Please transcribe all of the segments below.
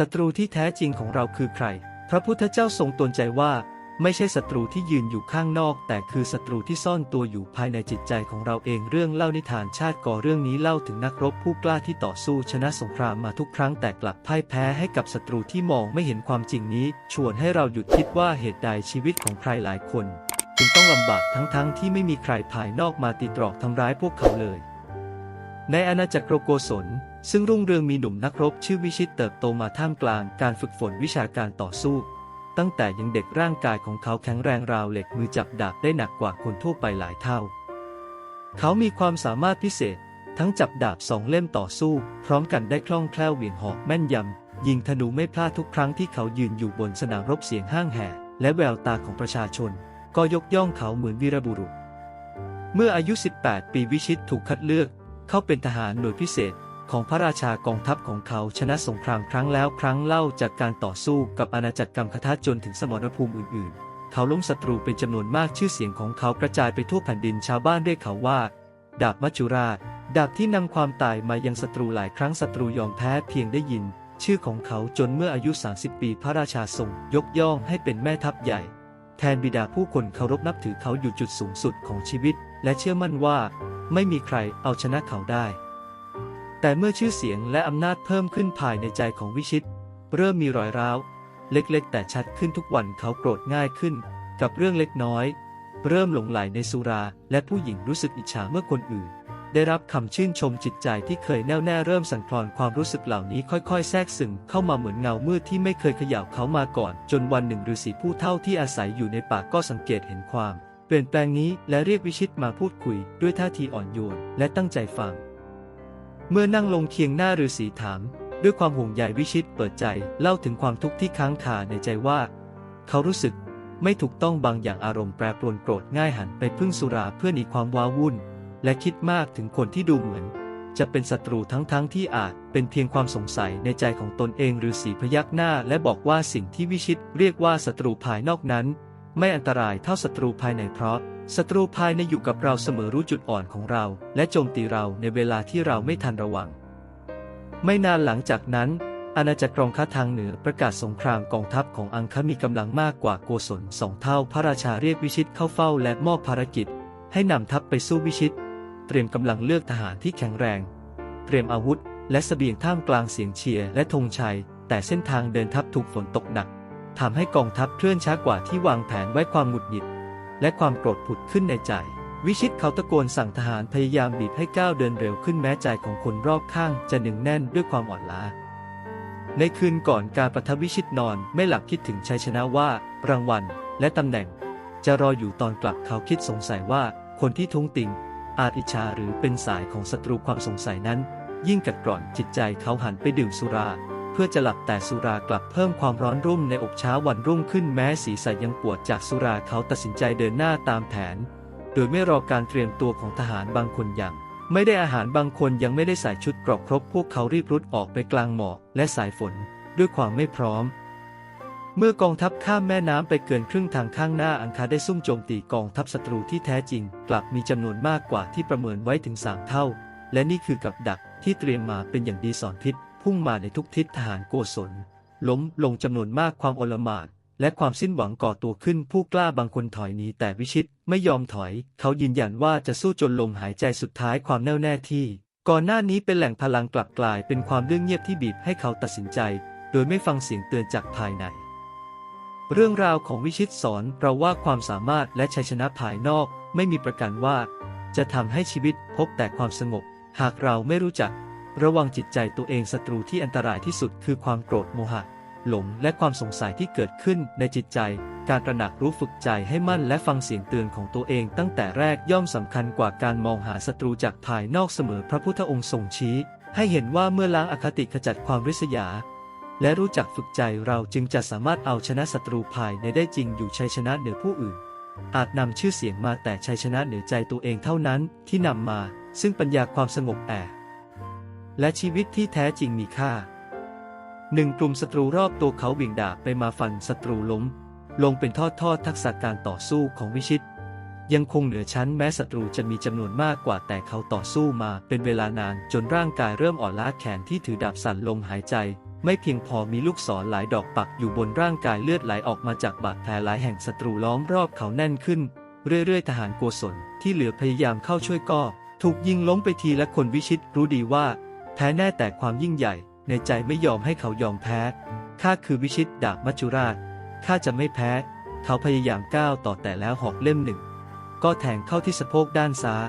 ศัตรูที่แท้จริงของเราคือใคร พระพุทธเจ้าทรงตนใจว่า ไม่ใช่ศัตรูที่ยืนอยู่ข้างนอก แต่คือศัตรูที่ซ่อนตัวอยู่ภายในจิตใจของเราเองเรื่องเล่านิทานชาติก่อเรื่องนี้เล่าถึงนักรบผู้กล้าที่ต่อสู้ชนะสงครามมาทุกครั้งแต่กลับพ่ายแพ้ให้กับศัตรูที่มองไม่เห็นความจริงนี้ ชวนให้เราหยุดคิดว่าเหตุใดชีวิตของใครหลายคนจึงต้องลำบากทั้งๆที่ไม่มีใครภายนอกมาตีตรอกทำร้ายพวกเขาเลย ในอาณาจักรโกศล ซึ่งรุ่งเรืองมีหนุ่มนักรบชื่อวิชิตเติบโตมาท่ามกลางการฝึกฝนวิชาการต่อสู้ ตั้งแต่ยังเด็กร่างกายของเขาแข็งแรงราวเหล็กมือจับดาบได้หนักกว่าคนทั่วไปหลายเท่า เขามีความสามารถพิเศษ ทั้งจับดาบสองเล่มต่อสู้ พร้อมกันได้คล่องแคล่วเหวี่ยงหอกแม่นยำยิงธนูไม่พลาดทุกครั้งที่เขายืนอยู่บนสนามรบเสียงห้างแห่และแววตาของประชาชน ก็ยกย่องเขาเหมือนวีรบุรุษ เมื่ออายุ 18 ปีวิชิตถูกคัดเลือก เข้าเป็นทหารหน่วยพิเศษ ของพระราชากองทัพของเขาชนะสงครามครั้งแล้วครั้งเล่าจากการต่อสู้กับอาณาจักรกัมคทัจจนถึงสมรภูมิอื่นๆ เขาล้มศัตรูเป็นจำนวนมากชื่อเสียงของเขากระจายไปทั่วแผ่นดินชาวบ้านเรียกเขาว่า ดาบมัจจุราช ดาบที่นำความตายมายังศัตรูหลายครั้งศัตรูยอมแพ้เพียงได้ยิน ชื่อของเขาจนเมื่ออายุ 30 ปีพระราชาทรงยกย่องให้เป็นแม่ทัพใหญ่ แทนบิดาผู้คนเคารพนับถือเขาอยู่จุดสูงสุดของชีวิต และเชื่อมั่นว่า ไม่มีใครเอาชนะเขาได้ แต่เมื่อชื่อเสียงและอำนาจเพิ่มขึ้นภายในใจของวิชิต เริ่มมีรอยร้าว เล็กๆ แต่ชัดขึ้นทุกวันเขาโกรธง่ายขึ้น กับเรื่องเล็กน้อย เริ่มหลงไหลในสุรา และผู้หญิงรู้สึกอิจฉาเมื่อคนอื่น ได้รับคำชื่นชมจิตใจที่เคยแน่วแน่เริ่มสั่นคลอนความรู้สึกเหล่านี้ค่อยๆ แทรกซึมเข้ามาเหมือนเงามืดที่ไม่เคยเขย่าเขามาก่อน จนวันหนึ่งฤาษีผู้เฒ่าที่อาศัยอยู่ในป่าก็สังเกตเห็นความ เปลี่ยนแปลงนี้และเรียกวิชิตมาพูดคุยด้วยท่าทีอ่อนโยนและตั้งใจฟัง เมื่อนั่งลงเคียงหน้าฤาษีถาม ด้วยความห่วงใยวิชิตเปิดใจเล่าถึงความทุกข์ที่ค้างคาในใจว่า เขารู้สึกไม่ถูกต้องบางอย่างอารมณ์แปรปรวนโกรธง่ายหันไปพึ่งสุราเพื่อหนีความว้าวุ่น และคิดมากถึงคนที่ดูเหมือน จะเป็นศัตรูทั้งๆทที่อาจเป็นเพียงความสงสัยในใจของตนเองฤาษีพยักหน้า และบอกว่าสิ่งที่วิชิตเรียกว่าศัตรูภายนอกนั้น ไม่อันตรายเท่าศัตรูภายในเพราะ ศัตรูภายในอยู่กับเราเสมอรู้จุดอ่อนของเรา และโจมตีเราในเวลาที่เราไม่ทันระวัง ไม่นานหลังจากนั้น อาณาจักรกองค้าทางเหนือประกาศสงครามกองทัพของอังคะมีกำลังมากกว่าโกศลสองเท่าพระราชาเรียกวิชิตเข้าเฝ้าและมอบภารกิจ ให้นำทัพไปสู้วิชิต เตรียมกำลังเลือกทหารที่แข็งแรง เตรียมอาวุธ และเสบียงท่ามกลางเสียงเชียร์และธงชัย แต่เส้นทางเดินทัพถูกฝนตกหนักทำให้กองทัพเคลื่อนช้ากว่าที่วางแผนไว้ความหงุดหงิด และความโกรธผุดขึ้นในใจ วิชิตเขาตะโกนสั่งทหารพยายามบีบให้ก้าวเดินเร็วขึ้นแม้ใจของคนรอบข้างจะหนึ่งแน่นด้วยความอ่อนล้าในคืนก่อนการประทับวิชิตนอนไม่หลับคิดถึงชัยชนะว่า รางวัล และตำแหน่ง จะรออยู่ตอนกลับเขาคิดสงสัยว่า คนที่ทุ้งติง อาจอิจฉาหรือเป็นสายของศัตรูความสงสัยนั้น ยิ่งกัดกร่อนจิตใจเขาหันไปดื่มสุรา พื่อจะหลับแต่สุรากลับเพิ่มความร้อนรุ่มในอกเช้าวันรุ่งขึ้นแม้ศีรษะยังปวดจากสุราเขาตัดสินใจเดินหน้าตามแผน โดยไม่รอการเตรียมตัวของทหารบางคนอย่าง ไม่ได้อาหารบางคนยังไม่ได้ใส่ชุดเกรอกครบพวกเขารีบรุดออกไปกลางหมอกและสายฝน ด้วยความไม่พร้อม เมื่อกองทัพข้ามแม่น้ำไปเกินครึ่งทางข้างหน้าอังคาได้ซุ่มโจมตีกองทัพศัตรูที่แท้จริง กลับมีจำนวนมากกว่าที่ประเมินไว้ถึงสามเท่า และนี่คือกับดักที่เตรียมมาเป็นอย่างดีสอนพิษ พุ่งมาในทุกทิศทหารโกศล ล้มลงจำนวนมากความโอลหม่านและความสิ้นหวังก่อตัวขึ้นผู้กล้าบางคนถอยหนีแต่วิชิตไม่ยอมถอย เขายืนยันว่าจะสู้จนลมหายใจสุดท้ายความแน่วแน่ที่ ก่อนหน้านี้เป็นแหล่งพลังกลับกลายเป็นความเรื่องเงียบที่บีบให้เขาตัดสินใจ โดยไม่ฟังเสียงเตือนจากภายใน เรื่องราวของวิชิตสอนเราว่าความสามารถและชัยชนะภายนอกไม่มีประกันว่า จะทำให้ชีวิตพบแต่ความสงบ หากเราไม่รู้จัก ระวังจิตใจตัวเองศัตรูที่อันตรายที่สุดคือความโกรธโมหะ หลงและความสงสัยที่เกิดขึ้นในจิตใจ การตระหนักรู้ฝึกใจให้มั่นและฟังเสียงเตือนของตัวเองตั้งแต่แรกย่อมสำคัญกว่าการมองหาศัตรูจากภายนอกเสมอพระพุทธองค์ทรงชี้ ให้เห็นว่าเมื่อล้างอคติขจัดความริษยา และรู้จักฝึกใจเราจึงจะสามารถเอาชนะศัตรูภายในได้จริงอยู่ชัยชนะเหนือผู้อื่น อาจนำชื่อเสียงมาแต่ชัยชนะเหนือใจตัวเองเท่านั้นที่นำมา ซึ่งปัญญาความสงบแอบ และชีวิตที่แท้จริงมีค่าหนึ่งกลุ่มศัตรูรอบตัวเขาเหวี่ยงดาบไปมาฟันศัตรูล้ม ลงเป็นทอดทอดๆทักษะการต่อสู้ของวิชิต ยังคงเหนือชั้นแม้ศัตรูจะมีจำนวนมากกว่าแต่เขาต่อสู้มาเป็นเวลานานจนร่างกายเริ่มอ่อนล้าแขนที่ถือดาบสั่นลมหายใจ ไม่เพียงพอมีลูกศรหลายดอกปักอยู่บนร่างกายเลือดไหลออกมาจากบาดแผลหลายแห่งศัตรูล้อมรอบเขาแน่นขึ้น เรื่อยๆ ทหารโกศลที่เหลือพยายามเข้าช่วยก็ ถูกยิงล้มไปทีละคนวิชิตรู้ดีว่า แพ้แน่แต่ความยิ่งใหญ่ ในใจไม่ยอมให้เขายอมแพ้ ข้าคือวิชิตดาบมัจจุราช ข้าจะไม่แพ้ เขาพยายามก้าวต่อแต่แล้วหอกเล่มหนึ่ง ก็แทงเข้าที่สะโพกด้านซ้าย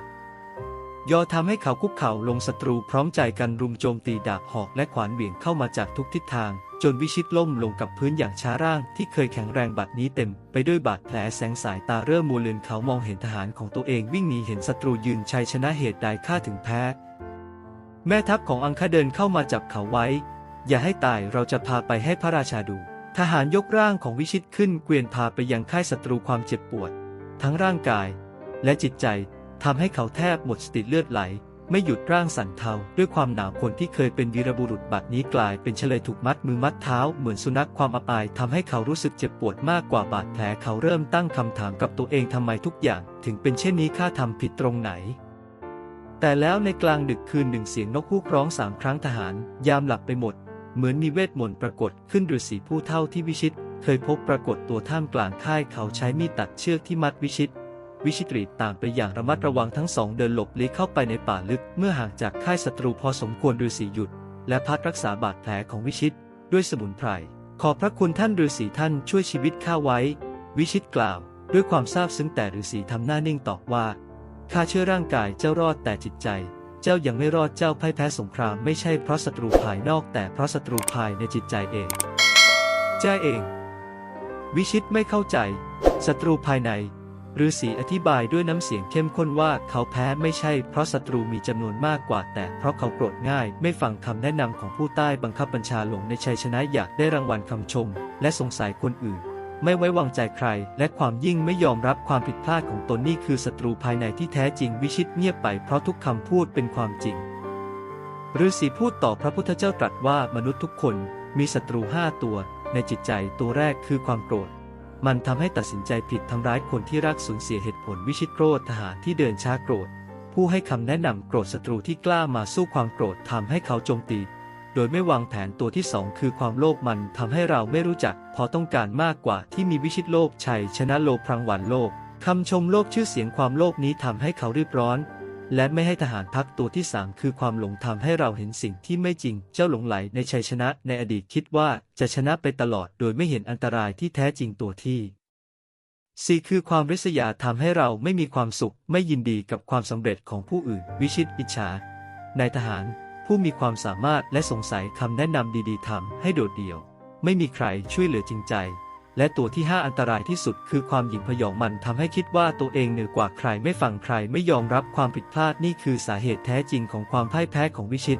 ยอทำให้เขาคุกเข่าลงศัตรูพร้อมใจกันรุมโจมตีดาบหอกและขวานเหวี่ยงเข้ามาจากทุกทิศทาง จนวิชิตล่มลงกับพื้นอย่างช้าร่างที่เคยแข็งแรงบัดนี้เต็ม ไปด้วยบาดแผลแสงสายตาเริ่มมัวเลือนเขามองเห็นทหารของตัวเองวิ่งหนีเห็นศัตรูยืนชัยชนะเหตุใดฆ่าถึงแพ้ แม่ทัพของอังคาเดินเข้ามาจับเขาไว้ อย่าให้ตายเราจะพาไปให้พระราชาดู ทหารยกร่างของวิชิตขึ้นเกวียนพาไปยังค่ายศัตรูความเจ็บปวด ทั้งร่างกาย และจิตใจทำให้เขาแทบหมดสติเลือดไหล ไม่หยุดร่างสั่นเทาด้วยความหนาวคนที่เคยเป็นวีรบุรุษบัดนี้กลายเป็นเฉลยถูกมัดมือมัดเท้าเหมือนสุนัขความอับอายทำให้เขารู้สึกเจ็บปวดมากกว่าบาดแผลเขาเริ่มตั้งคำถามกับตัวเองทำไมทุกอย่าง ถึงเป็นเช่นนี้ข้าทำผิดตรงไหน แต่แล้วในกลางดึกคืนหนึ่งเสียงนกฮูกร้องสามครั้งทหาร ยามหลับไปหมด เหมือนมีเวทมนต์ปรากฏขึ้นฤาษีผู้เท่าที่วิชิต เคยพบปรากฏตัวท่ามกลางค่ายเขาใช้มีดตัดเชือกที่มัดวิชิต วิชิตรีต่ามไปอย่างระมัดระวังทั้งสองเดินหลบลี้เข้าไปในป่าลึก เมื่อห่างจากค่ายศัตรูพอสมควรฤาษีหยุด และพักรักษาบาดแผลของวิชิต ด้วยสมุนไพรขอบพระคุณท่านฤาษีท่านช่วยชีวิตข้าไว้ วิชิตกล่าว ด้วยความซาบซึ้งแต่ฤาษีทำหน้านิ่งตอบว่า ข้าเชื่อร่างกายเจ้ารอดแต่จิตใจ เจ้ายังไม่รอดเจ้าพ่ายแพ้สงครามไม่ใช่เพราะศัตรูภายนอกแต่เพราะศัตรูภายในจิตใจเองเจ้าเอง วิชิตไม่เข้าใจศัตรูภายในฤาษีอธิบายด้วยน้ำเสียงเข้มข้นว่าเขาแพ้ไม่ใช่เพราะศัตรูมีจำนวนมากกว่า แต่เพราะเขาโกรธง่าย ไม่ฟังคำแนะนำของผู้ใต้บังคับบัญชาหลงในชัยชนะอยากได้รางวัลคำชม และสงสัยคนอื่น ไม่ไว้วางใจใคร และความยิ่งไม่ยอมรับความผิดพลาดของตนนี่คือศัตรูภายในที่แท้จริงวิชิตเงียบไปเพราะทุกคำพูดเป็นความจริงฤาษีพูดต่อพระพุทธเจ้าตรัสว่ามนุษย์ทุกคนมีศัตรูห้าตัว ในจิตใจตัวแรกคือความโกรธ มันทำให้ตัดสินใจผิดทำร้ายคนที่รักสูญเสียเหตุผลวิชิตโกรธทหารที่เดินช้าโกรธ ผู้ให้คำแนะนำโกรธศัตรูที่กล้ามาสู้ความโกรธทำให้เขาโจมตี โดยไม่วางแผนตัวที่สองคือความโลภมันทำให้เราไม่รู้จัก พอต้องการมากกว่าที่มีวิชิตโลภชัยชนะโลภพรังหวันโลภคำชมโลภชื่อเสียงความโลภนี้ทำให้เขารีบร้อน และไม่ให้ทหารพักตัวที่สามคือความหลงทำให้เราเห็นสิ่งที่ไม่จริง เจ้าหลงไหลในชัยชนะในอดีตคิดว่าจะชนะไปตลอด โดยไม่เห็นอันตรายที่แท้จริงตัวที่สี่คือความริษยาทำให้เราไม่มีความสุข ไม่ยินดีกับความสำเร็จของผู้อื่น วิชิตอิจฉานายทหาร ผู้มีความสามารถและสงสัยคำแนะนำดีๆทำให้โดดเดี่ยว ไม่มีใครช่วยเหลือจริงใจ และตัวที่ 5 อันตรายที่สุดคือความหยิ่งพยองมันทำให้คิดว่าตัวเองเหนือกว่าใครไม่ฟังใครไม่ยอมรับความผิดพลาดนี่คือสาเหตุแท้จริงของความพ่ายแพ้ของวิชิต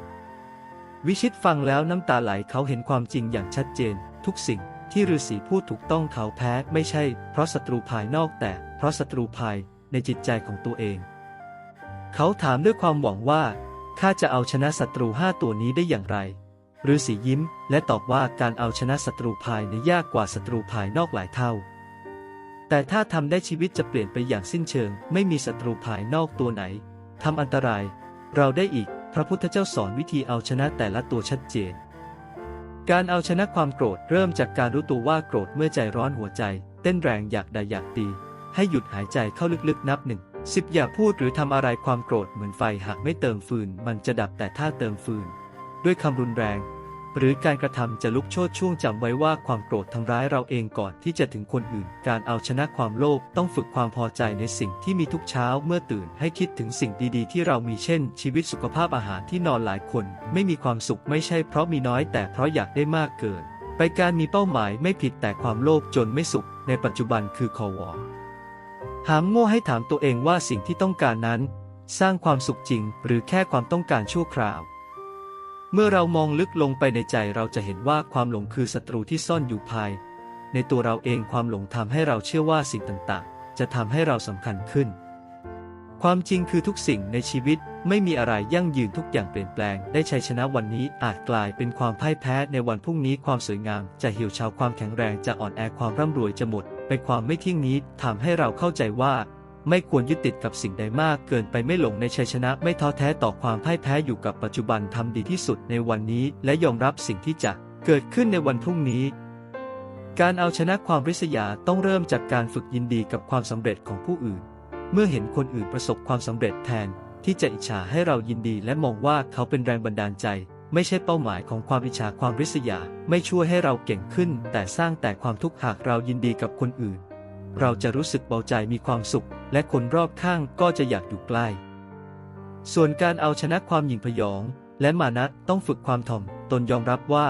วิชิตฟังแล้วน้ำตาไหลเขาเห็นความจริงอย่างชัดเจน ทุกสิ่งที่ฤาษีพูดถูกต้องเขาแพ้ไม่ใช่ เพราะศัตรูภายนอกแต่ เพราะศัตรูภายในจิตใจของตัวเอง เขาถามด้วยความหวังว่า ข้าจะเอาชนะศัตรูห้าตัวนี้ได้อย่างไรฤาษียิ้ม และตอบว่าการเอาชนะศัตรูภายในยากกว่าศัตรูภายนอกหลายเท่า แต่ถ้าทำได้ชีวิตจะเปลี่ยนไปอย่างสิ้นเชิง ไม่มีศัตรูภายนอกตัวไหนทำอันตราย เราได้อีก พระพุทธเจ้าสอนวิธีเอาชนะแต่ละตัวชัดเจน การเอาชนะความโกรธเริ่มจากการรู้ตัวว่าโกรธเมื่อใจร้อนหัวใจ เต้นแรงอยากใดอยากตี ให้หยุดหายใจเข้าลึกๆนับหนึ่ง สิบอย่าพูดหรือทำอะไรความโกรธเหมือนไฟหากไม่เติมฟืน มันจะดับแต่ถ้าเติมฟืน ด้วยคำรุนแรง หรือการกระทำจะลุกโชนช่วงจำไว้ว่าความโกรธทำร้ายเราเองก่อนที่จะถึงคนอื่น การเอาชนะความโลภต้องฝึกความพอใจในสิ่งที่มีทุกเช้าเมื่อตื่นให้คิดถึงสิ่งดีๆ ที่เรามีเช่น ชีวิตสุขภาพอาหารที่นอนหลายคน ไม่มีความสุขไม่ใช่เพราะมีน้อยแต่เพราะอยากได้มากเกินไปการมีเป้าหมายไม่ผิดแต่ความโลภจนไม่สุข ในปัจจุบันคือคอวอ หามโง่ให้ถามตัวเองว่าสิ่งที่ต้องการนั้น สร้างความสุขจริงหรือแค่ความต้องการชั่วคราว เมื่อเรามองลึกลงไปในใจเราจะเห็นว่าความหลงคือศัตรูที่ซ่อนอยู่ภาย ในตัวเราเองความหลงทำให้เราเชื่อว่าสิ่งต่างๆ จะทำให้เราสำคัญขึ้น ความจริงคือทุกสิ่งในชีวิตไม่มีอะไรยั่งยืนทุกอย่างเปลี่ยนแปลง ได้ชัยชนะวันนี้อาจกลายเป็นความพ่ายแพ้ในวันพรุ่งนี้ความสวยงามจะเหี่ยวเฉาความแข็งแรงจะอ่อนแอความร่ำรวยจะหมด ไปความไม่เที่ยงนี้ทำให้เราเข้าใจว่า ไม่ควรยึดติดกับสิ่งใดมากเกินไปไม่หลงในชัยชนะไม่ท้อแท้ต่อความพ่ายแพ้อยู่กับปัจจุบันทำดีที่สุดในวันนี้ และยอมรับสิ่งที่จะเกิดขึ้นในวันพรุ่งนี้ การเอาชนะความริษยาต้องเริ่มจากการฝึกยินดีกับความสำเร็จของผู้อื่น เมื่อเห็นคนอื่นประสบความสำเร็จแทนที่จะอิจฉาให้เรายินดีและมองว่าเขาเป็นแรงบันดาลใจ ไม่ใช่เป้าหมายของความอิจฉาความริษยา ไม่ช่วยให้เราเก่งขึ้น แต่สร้างแต่ความทุกข์หากเรายินดีกับคนอื่น เราจะรู้สึกเบาใจมีความสุข และคนรอบข้างก็จะอยากอยู่ใกล้ ส่วนการเอาชนะความหยิ่งพยอง และมานะต้องฝึกความถ่อมตนยอมรับว่า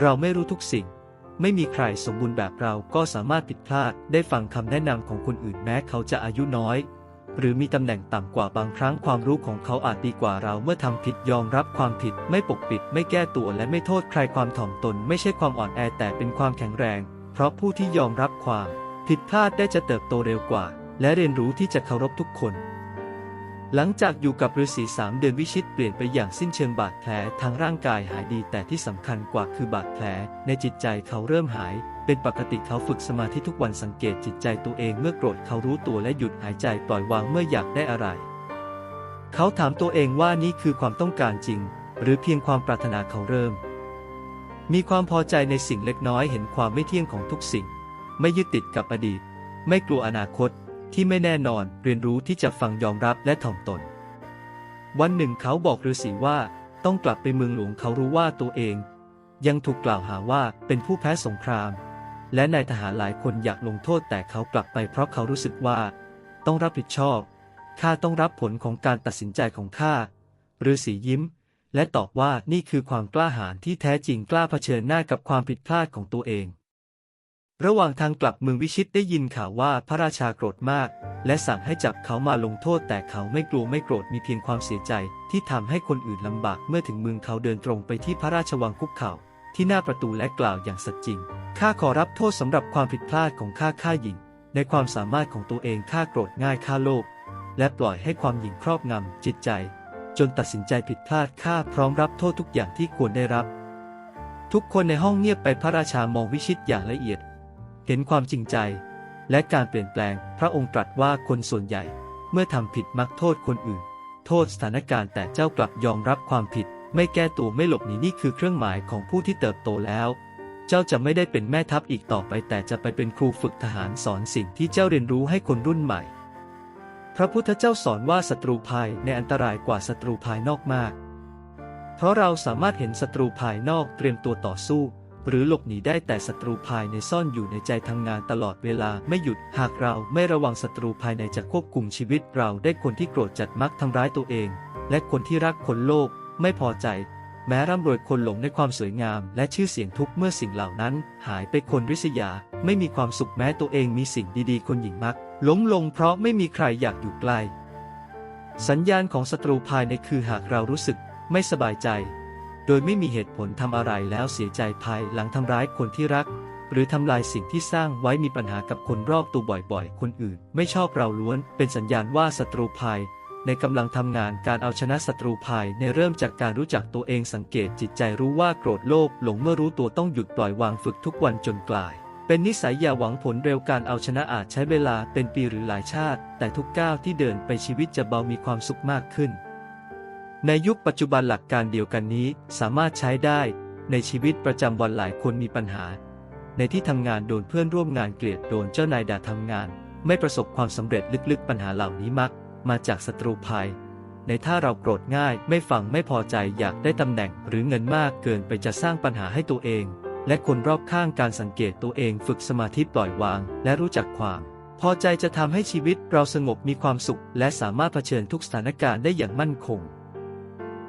เราไม่รู้ทุกสิ่ง ไม่มีใครสมบูรณ์แบบเราก็สามารถผิดพลาดได้ฟังคำแนะนำของคนอื่นแม้เขาจะอายุน้อย หรือมีตำแหน่งต่ำกว่าบางครั้งความรู้ของเขาอาจดีกว่าเราเมื่อทำผิดยอมรับความผิด ไม่ปกปิด ไม่แก้ตัวและไม่โทษใครความถ่อมตน ไม่ใช่ความอ่อนแอแต่เป็นความแข็งแรง เพราะผู้ที่ยอมรับความ ผิดพลาดได้จะเติบโตเร็วกว่า และเรียนรู้ที่จะเคารพทุกคน หลังจากอยู่กับฤาษีสามเดือนวิชิตเปลี่ยนไปอย่างสิ้นเชิงบาดแผลทางร่างกายหายดีแต่ที่สำคัญกว่าคือบาดแผลในจิตใจเขาเริ่มหาย เป็นปกติเขาฝึกสมาธิทุกวันสังเกตจิตใจตัวเองเมื่อโกรธเขารู้ตัวและหยุดหายใจปล่อยวางเมื่ออยากได้อะไร เขาถามตัวเองว่านี่คือความต้องการจริง หรือเพียงความปรารถนาเขาเริ่ม มีความพอใจในสิ่งเล็กน้อยเห็นความไม่เที่ยงของทุกสิ่ง ไม่ยึดติดกับอดีต ไม่กลัวอนาคตที่ไม่แน่นอนเรียนรู้ที่จะฟังยอมรับและถ่อมตน วันหนึ่งเขาบอกฤาษีว่าต้องกลับไปเมืองหลวงเขารู้ว่าตัวเอง ยังถูกกล่าวหาว่าเป็นผู้แพ้สงคราม และนายทหารหลายคนอยากลงโทษแต่เขากลับไปเพราะเขารู้สึกว่า ต้องรับผิดชอบข้าต้องรับผลของการตัดสินใจของข้าฤาษียิ้ม และตอบว่านี่คือความกล้าหาญที่แท้จริงกล้าเผชิญหน้ากับความผิดพลาดของตัวเอง ระหว่างทางกลับเมืองวิชิตได้ยินข่าวว่าพระราชาโกรธมาก และสั่งให้จับเขามาลงโทษ แต่เขาไม่กลัวไม่โกรธมีเพียงความเสียใจที่ทำให้คนอื่นลำบากเมื่อถึงเมืองเขาเดินตรงไปที่พระราชวังคุกเข่า ที่หน้าประตูและกล่าวอย่างสัตย์จริง ข้าขอรับโทษสำหรับความผิดพลาดของข้าข้าหญิง ในความสามารถของตัวเองข้าโกรธง่ายข้าโลภและปล่อยให้ความหยิ่งครอบงำจิตใจ จนตัดสินใจผิดพลาดข้าพร้อมรับโทษทุกอย่างที่ควรได้รับ ทุกคนในห้องเงียบไปพระราชามองวิชิตอย่างละเอียด เห็นความจริงใจ และการเปลี่ยนแปลง พระองค์ตรัสว่าคนส่วนใหญ่ เมื่อทำผิดมักโทษคนอื่น โทษสถานการณ์แต่เจ้ากลับยอมรับความผิด ไม่แก้ตัวไม่หลบหนีนี่คือเครื่องหมายของผู้ที่เติบโตแล้ว เจ้าจะไม่ได้เป็นแม่ทัพอีกต่อไป แต่จะไปเป็นครูฝึกทหารสอนสิ่งที่เจ้าเรียนรู้ให้คนรุ่นใหม่ พระพุทธเจ้าสอนว่าศัตรูภายในอันตรายกว่าศัตรูภายนอกมาก เพราะเราสามารถเห็นศัตรูภายนอกเตรียมตัวต่อสู้ หรือหลบหนีได้แต่ศัตรูภายในซ่อนอยู่ในใจทำงงานตลอดเวลาไม่หยุด หากเราไม่ระวังศัตรูภายในจะควบคุมชีวิตเราได้คนที่โกรธจัดมักทำร้ายตัวเองและคนที่รักคนโลภ ไม่พอใจ แม้ร่ำรวยคนหลงในความสวยงาม และชื่อเสียงทุกเมื่อสิ่งเหล่านั้น หายไปคนริษยา ไม่มีความสุขแม้ตัวเองมีสิ่งดีๆ คนหญิงมักล้มลงเพราะไม่มีใครอยากอยู่ใกล้สัญญาณของศัตรูภายในคือหากเรารู้สึกไม่สบายใจ โดยไม่มีเหตุผลทำอะไรแล้วเสียใจภายหลังทำร้ายคนที่รัก หรือทำลายสิ่งที่สร้างไว้มีปัญหากับคนรอบตัวบ่อยๆ คนอื่น ไม่ชอบเราล้วน เป็นสัญญาณว่าศัตรูภาย ในกำลังทำงานการเอาชนะศัตรูภายในเริ่มจากการรู้จักตัวเองสังเกตจิตใจรู้ว่าโกรธโลภหลงเมื่อรู้ตัวต้องหยุดปล่อยวางฝึกทุกวันจนกลาย เป็นนิสัยอย่าหวังผลเร็วการเอาชนะอาจใช้เวลาเป็นปีหรือหลายชาติ แต่ทุกก้าวที่เดินไปชีวิตจะเบามีความสุขมากขึ้น ในยุคปัจจุบันหลักการเดียวกันนี้สามารถใช้ได้ ในชีวิตประจำวันหลายคนมีปัญหา ในที่ทำงานโดนเพื่อนร่วมงานเกลียดโดนเจ้านายด่าทำงาน ไม่ประสบความสำเร็จลึกๆปัญหาเหล่านี้มัก มาจากศัตรูภัยในถ้าเราโกรธง่ายไม่ฟังไม่พอใจอยากได้ตำแหน่งหรือเงินมากเกินไปจะสร้างปัญหาให้ตัวเอง และคนรอบข้างการสังเกตตัวเองฝึกสมาธิปล่อยวาง และรู้จักความ พอใจจะทำให้ชีวิตเราสงบมีความสุข และสามารถเผชิญทุกสถานการณ์ได้อย่างมั่นคง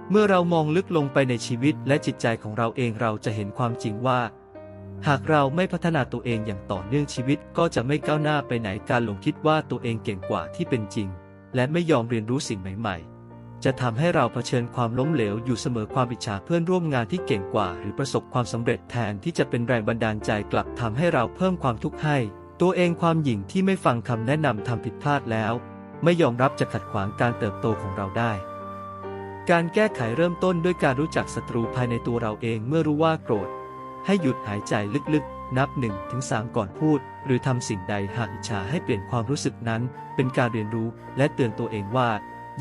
เมื่อเรามองลึกลงไปในชีวิตและจิตใจของเราเองเราจะเห็นความจริงว่า หากเราไม่พัฒนาตัวเองอย่างต่อเนื่องชีวิตก็จะไม่ก้าวหน้าไปไหนการหลงคิดว่าตัวเองเก่งกว่าที่เป็นจริง และไม่ยอมเรียนรู้สิ่งใหม่ ๆ จะทำให้เราเผชิญความล้มเหลวอยู่เสมอความอิจฉาเพื่อนร่วมงานที่เก่งกว่า หรือประสบความสำเร็จแทนที่จะเป็นแรงบันดาลใจกลับทำให้เราเพิ่มความทุกข์ให้ ตัวเองความหยิ่งที่ไม่ฟังคำแนะนำทำผิดพลาดแล้ว ไม่ยอมรับจะขัดขวางการเติบโตของเราได้การแก้ไขเริ่มต้นด้วยการรู้จักศัตรูภายในตัวเราเองเมื่อรู้ว่าโกรธ ให้หยุดหายใจลึกๆ นับ1นถึงสก่อนพูด หรือทำสิ่งใดหากอิจฉาให้เปลี่ยนความรู้สึกนั้น เป็นการเรียนรู้และเตือนตัวเองว่า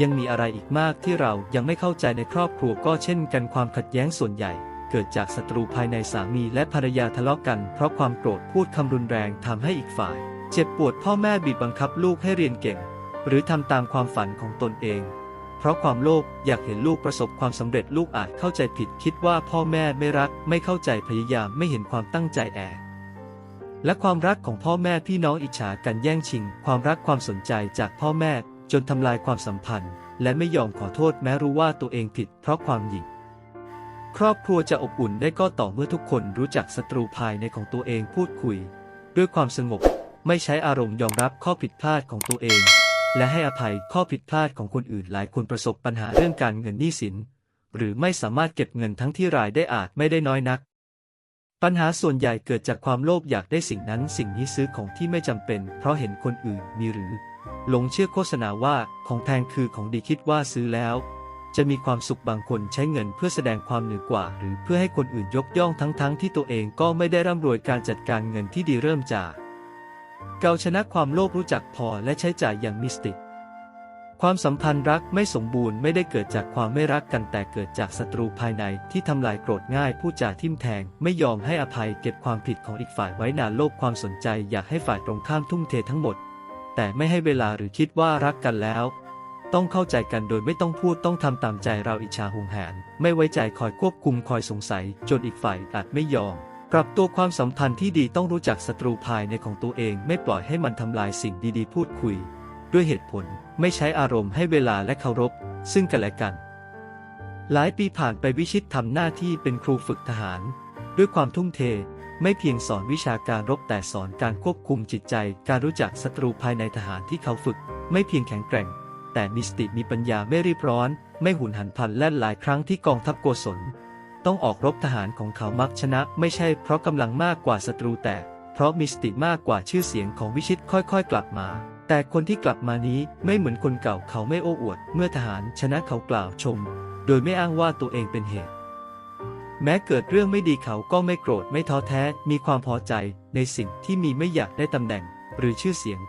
ยังมีอะไรอีกมากที่เรายังไม่เข้าใจในครอบครัวก็เช่นกันความขัดแย้งส่วนใหญ่ เกิดจากศัตรูภายในสามีและภรรยาทะเลาะกันเพราะความโกรธพูดคำรุนแรงทำให้อีกฝ่าย เจ็บปวดพ่อแม่บีบบังคับลูกให้เรียนเก่ง หรือทำตามความฝันของตนเองเพราะความโลภอยากเห็นลูกประสบความสำเร็จลูกอาจเข้าใจผิดคิดว่าพ่อแม่ไม่รักไม่เข้าใจพยายามไม่เห็นความตั้งใจแอบ และความรักของพ่อแม่พี่น้องอิจฉากันแย่งชิง ความรักความสนใจจากพ่อแม่จนทำลายความสัมพันธ์ และไม่ยอมขอโทษแม้รู้ว่าตัวเองผิดเพราะความหยิ่งครอบครัวจะอบอุ่นได้ก็ต่อเมื่อทุกคนรู้จักศัตรูภายในของตัวเองพูดคุย ด้วยความสงบ ไม่ใช้อารมณ์ยอมรับข้อผิดพลาดของตัวเอง และให้อภัยข้อผิดพลาดของคนอื่นหลายคนประสบปัญหาเรื่องการเงินหนี้สิน หรือไม่สามารถเก็บเงินทั้งที่รายได้อาจไม่ได้น้อยนัก ปัญหาส่วนใหญ่เกิดจากความโลภอยากได้สิ่งนั้นสิ่งนี้ซื้อของที่ไม่จำเป็น เพราะเห็นคนอื่นมีหรือ หลงเชื่อโฆษณาว่าของแพงคือของดีคิดว่าซื้อแล้ว จะมีความสุขบางคนใช้เงินเพื่อแสดงความเหนือกว่า หรือเพื่อให้คนอื่นยกย่องทั้งๆทที่ตัวเองก็ไม่ได้ร่ำรวยการจัดการเงินที่ดีเริ่มจาก เกาชนะความโลภรู้จักพอและใช้จ่ายอย่างมิสติก ความสัมพันธ์รักไม่สมบูรณ์ไม่ได้เกิดจากความไม่รักกันแต่เกิดจากศัตรูภายในที่ทำลายโกรธง่ายพูดจาทิมแทง ไม่ยอมให้อภัยเก็บความผิดของอีกฝ่ายไว้นานโลภความสนใจอยากให้ฝ่ายตรงข้ามทุ่มเททั้งหมด แต่ไม่ให้เวลาหรือคิดว่ารักกันแล้ว ต้องเข้าใจกันโดยไม่ต้องพูดต้องทำตามใจเราอิจฉาหงแหนไม่ไว้ใจคอยควบคุมคอยสงสัย จนอีกฝ่ายอาจไม่ยอมปรับตัวความสัมพันธ์ที่ดีต้องรู้จักศัตรูภายในของตัวเอง ไม่ปล่อยให้มันทำลายสิ่งดีๆ พูดคุย ด้วยเหตุผลไม่ใช้อารมณ์ให้เวลาและเคารพ ซึ่งกันและกัน หลายปีผ่านไปวิชิตทำหน้าที่เป็นครูฝึกทหาร ด้วยความทุ่มเทไม่เพียงสอนวิชาการรบแต่สอนการควบคุมจิตใจ การรู้จักศัตรูภายในทหารที่เขาฝึก ไม่เพียงแข็งแกร่ง แต่มีสติมีปัญญาไม่รีบร้อน ไม่หุนหันพลันแล่นหลายครั้งที่กองทัพโกศล ต้องออกรบทหารของเขามักชนะ ไม่ใช่เพราะกำลังมากกว่าศัตรูแต่ เพราะมีสติมากกว่าชื่อเสียงของวิชิตค่อยๆ กลับมา แต่คนที่กลับมานี้ไม่เหมือนคนเก่าเขาไม่โอ้อวด เมื่อทหารชนะเขากล่าวชม โดยไม่อ้างว่าตัวเองเป็นเหตุ แม้เกิดเรื่องไม่ดีเขาก็ไม่โกรธไม่ท้อแท้ มีความพอใจในสิ่งที่มีไม่อยากได้ตำแหน่ง หรือชื่อเสียง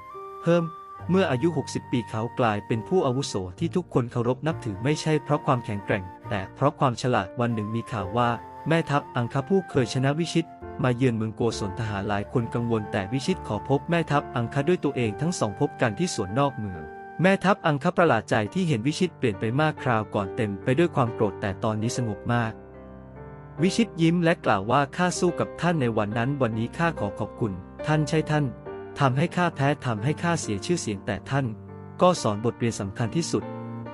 เพิ่มเมื่ออายุ 60 ปีเขากลายเป็นผู้อาวุโสที่ทุกคนเคารพนับถือไม่ใช่เพราะความแข็งแกร่ง แต่เพราะความฉลาดวันหนึ่งมีข่าวว่า แม่ทัพอังคาผู้เคยชนะวิชิต มาเยือนเมืองโกศลทหารหลายคนกังวลแต่วิชิตขอพบแม่ทัพอังคด้วยตัวเองทั้งสองพบกันที่สวนนอกเมือง แม่ทัพอังคประหลาดใจที่เห็นวิชิตเปลี่ยนไปมากคราวก่อนเต็มไปด้วยความโกรธแต่ตอนนี้สงบมาก วิชิตยิ้มและกล่าวว่าข้าสู้กับท่านในวันนั้น วันนี้ข้าขอขอบคุณ ท่านใช่ท่านทำให้ข้าแพ้ทำให้ข้าเสียชื่อเสียงแต่ท่าน ก็สอนบทเรียนสำคัญที่สุด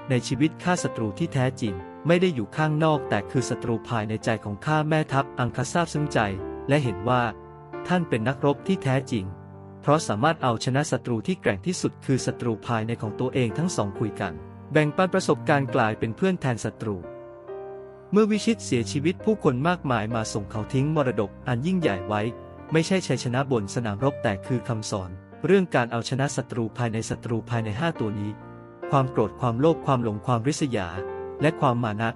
ในชีวิตข้าศัตรูที่แท้จริง ไม่ได้อยู่ข้างนอกแต่คือศัตรูภายในใจของข้าแม่ทัพอังคทราบซึ้งใจ และเห็นว่า ท่านเป็นนักรบที่แท้จริง เพราะสามารถเอาชนะศัตรูที่แกร่งที่สุดคือศัตรูภายในของตัวเองทั้งสองคุยกัน แบ่งปันประสบการณ์กลายเป็นเพื่อนแทนศัตรู เมื่อวิชิตเสียชีวิตผู้คนมากมายมาส่งเขาทิ้งมรดกอันยิ่งใหญ่ไว้ ไม่ใช่ชัยชนะบนสนามรบแต่คือคำสอน เรื่องการเอาชนะศัตรูภายในศัตรูภายในห้าตัวนี้ ความโกรธความโลภความหลงความริษยา และความมานะ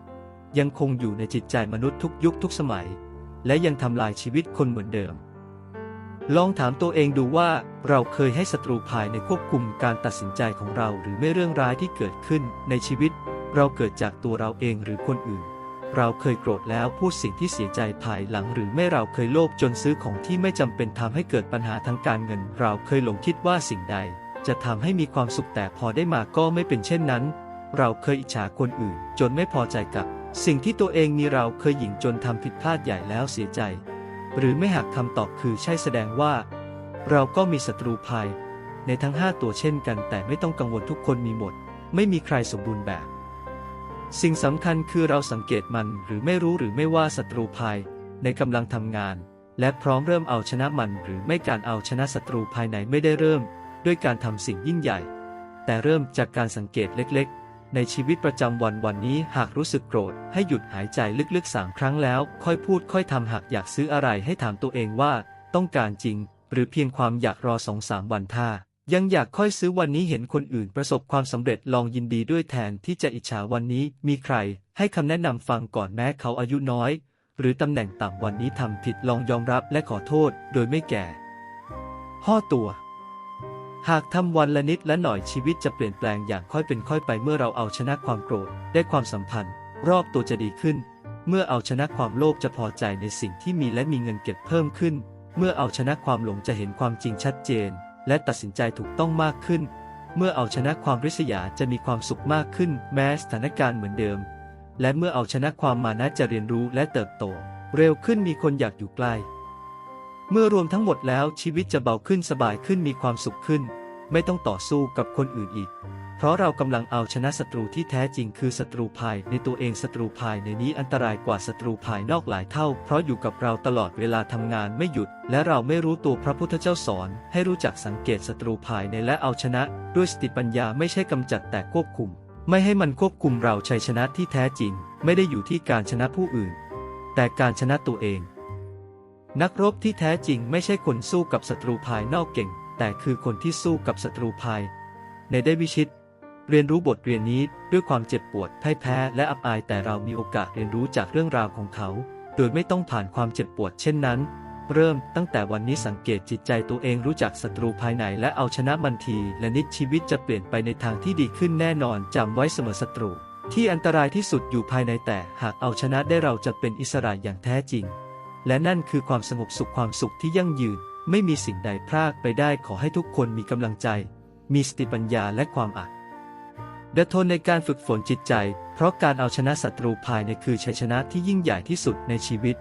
ยังคงอยู่ในจิตใจมนุษย์ทุกยุคทุกสมัย และยังทำลายชีวิตคนเหมือนเดิม ลองถามตัวเองดูว่าเราเคยให้ศัตรูภายในควบคุมการตัดสินใจของเราหรือไม่เรื่องร้ายที่เกิดขึ้นในชีวิต เราเกิดจากตัวเราเองหรือคนอื่น เราเคยโกรธแล้วพูดสิ่งที่เสียใจภายหลัง หรือไม่เราเคยโลภจนซื้อของที่ไม่จำเป็นทำให้เกิดปัญหาทางการเงิน เราเคยหลงคิดว่าสิ่งใด จะทำให้มีความสุขแต่พอได้มาก็ไม่เป็นเช่นนั้น เราเคยอิจฉาคนอื่น จนไม่พอใจกับ สิ่งที่ตัวเองมีเราเคยหยิ่งจนทำผิดพลาดใหญ่แล้วเสียใจ หรือไม่หากคำตอบคือใช่แสดงว่า เราก็มีศัตรูภายในทั้ง 5 ตัวเช่นกัน แต่ไม่ต้องกังวลทุกคนมีหมด ไม่มีใครสมบูรณ์แบบ สิ่งสำคัญคือเราสังเกตมันหรือไม่รู้หรือไม่ว่าศัตรูภายในกำลังทำงาน และพร้อมเริ่มเอาชนะมัน หรือไม่การเอาชนะศัตรูภายในไม่ได้เริ่ม ด้วยการทำสิ่งยิ่งใหญ่ แต่เริ่มจากการสังเกตเล็ก ในชีวิตประจำวันวันนี้หากรู้สึกโกรธ ให้หยุดหายใจลึกๆสามครั้งแล้ว ค่อยพูดค่อยทำหากอยากซื้ออะไรให้ถามตัวเองว่า ต้องการจริง หรือเพียงความอยากรอสองสามวันท่ายังอยากค่อยซื้อวันนี้เห็นคนอื่นประสบความสำเร็จลองยินดีด้วยแทนที่จะอิจฉาวันนี้มีใคร ให้คำแนะนำฟังก่อนแม้เขาอายุน้อย หรือตำแหน่งต่ำวันนี้ทำผิดลองยอมรับและขอโทษ โดยไม่แก่ห่อตัว หากทำวันละนิดและหน่อยชีวิตจะเปลี่ยนแปลงอย่างค่อยเป็นค่อยไปเมื่อเราเอาชนะความโกรธ ได้ความสัมพันธ์ รอบตัวจะดีขึ้น เมื่อเอาชนะความโลภจะพอใจในสิ่งที่มีและมีเงินเก็บเพิ่มขึ้น เมื่อเอาชนะความหลงจะเห็นความจริงชัดเจน และตัดสินใจถูกต้องมากขึ้น เมื่อเอาชนะความริษยาจะมีความสุขมากขึ้น แม้สถานการณ์เหมือนเดิม และเมื่อเอาชนะความมานะจะเรียนรู้และเติบโต เร็วขึ้นมีคนอยากอยู่ใกล้ เมื่อรวมทั้งหมดแล้วชีวิตจะเบาขึ้นสบายขึ้นมีความสุขขึ้น ไม่ต้องต่อสู้กับคนอื่นอีก เพราะเรากำลังเอาชนะศัตรูที่แท้จริงคือศัตรูภายในตัวเองศัตรูภายในนี้อันตรายกว่าศัตรูภายนอกหลายเท่า เพราะอยู่กับเราตลอดเวลาทำงานไม่หยุด และเราไม่รู้ตัวพระพุทธเจ้าสอน ให้รู้จักสังเกตศัตรูภายในและเอาชนะ ด้วยสติปัญญาไม่ใช่กำจัดแต่ควบคุม ไม่ให้มันควบคุมเราชัยชนะที่แท้จริง ไม่ได้อยู่ที่การชนะผู้อื่น แต่การชนะตัวเอง นักรบที่แท้จริงไม่ใช่คนสู้กับศัตรูภายนอกเก่ง แต่คือคนที่สู้กับศัตรูภาย ในได้วิชิต เรียนรู้บทเรียนนี้ด้วยความเจ็บปวดพ่ายแพ้และอับอายแต่เรามีโอกาสเรียนรู้จากเรื่องราวของเขา โดยไม่ต้องผ่านความเจ็บปวดเช่นนั้น เริ่มตั้งแต่วันนี้สังเกตจิตใจตัวเองรู้จักศัตรูภายในและเอาชนะมันที และนิดชีวิตจะเปลี่ยนไปในทางที่ดีขึ้นแน่นอนจำไว้เสมอศัตรู ที่อันตรายที่สุดอยู่ภายในแต่หากเอาชนะได้เราจะเป็นอิสระอย่างแท้จริง และนั่นคือความสงบสุขความสุขที่ยั่งยืน ไม่มีสิ่งใดพลากไปได้ขอให้ทุกคนมีกำลังใจ มีสติปัญญาและความอดเดทนในการฝึกฝนจิตใจ เพราะการเอาชนะศัตรูภายในคือชัยชนะที่ยิ่งใหญ่ที่สุดในชีวิต